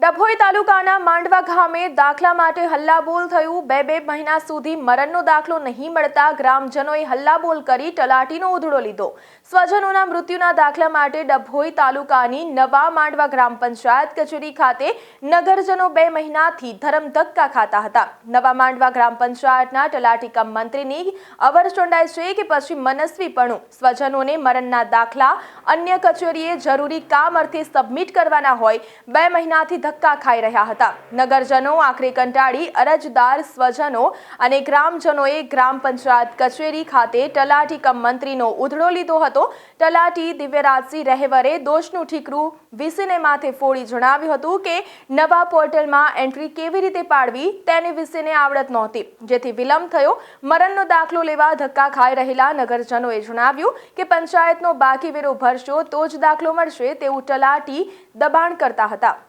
da Dabhoi તાલુકાના માંડવા ગામે દાખલા માટે હલ્લાબોલ થયું. બે બે મહિના સુધી મરણનો દાખલો નહીં મળતા ગ્રામજનોએ હલ્લાબોલ કરી તલાટીનો ઉધડો લીધો. સ્વજનોના મૃત્યુના દાખલા માટે ડભોઈ તાલુકાની નવા માંડવા ગ્રામ પંચાયત કચેરી ખાતે નગરજનો બે મહિનાથી ધરમધક્કા ખાતા હતા. નવા માંડવા ગ્રામ પંચાયતના તલાટી કમ મંત્રીની અવર ચોંડાય છે કે પછી મનસ્વીપણું. સ્વજનોને મરણના દાખલા અન્ય કચેરીએ જરૂરી કામ અર્થે સબમિટ કરવાના હોય. બે મહિનાથી ધક્કા ખાઈ રહ્યા હતા. નગરજનો આખરે કંટાળી અરજદાર સ્વજનો અને ગ્રામજનોએ ગ્રામ પંચાયત કચેરી ખાતે તલાટી કમ મંત્રીનો ઉધડો લીધો હતો. તલાટી દિવ્યરાજસિંહ રહેવરે દોષનું ઠીકરું વીસીને માથે ફોડી જણાવ્યું હતું કે નવા પોર્ટલમાં એન્ટ્રી કેવી રીતે પાડવી તેને વિશેને આવડત નહોતી. જેથી વિલંબ થયો. મરણનો દાખલો લેવા ધક્કા ખાઈ રહેલા નગરજનોએ જણાવ્યું કે પંચાયતનો બાકી વેરો ભરશો તો જ દાખલો મળશે તેવું તલાટી દબાણ કરતા હતા.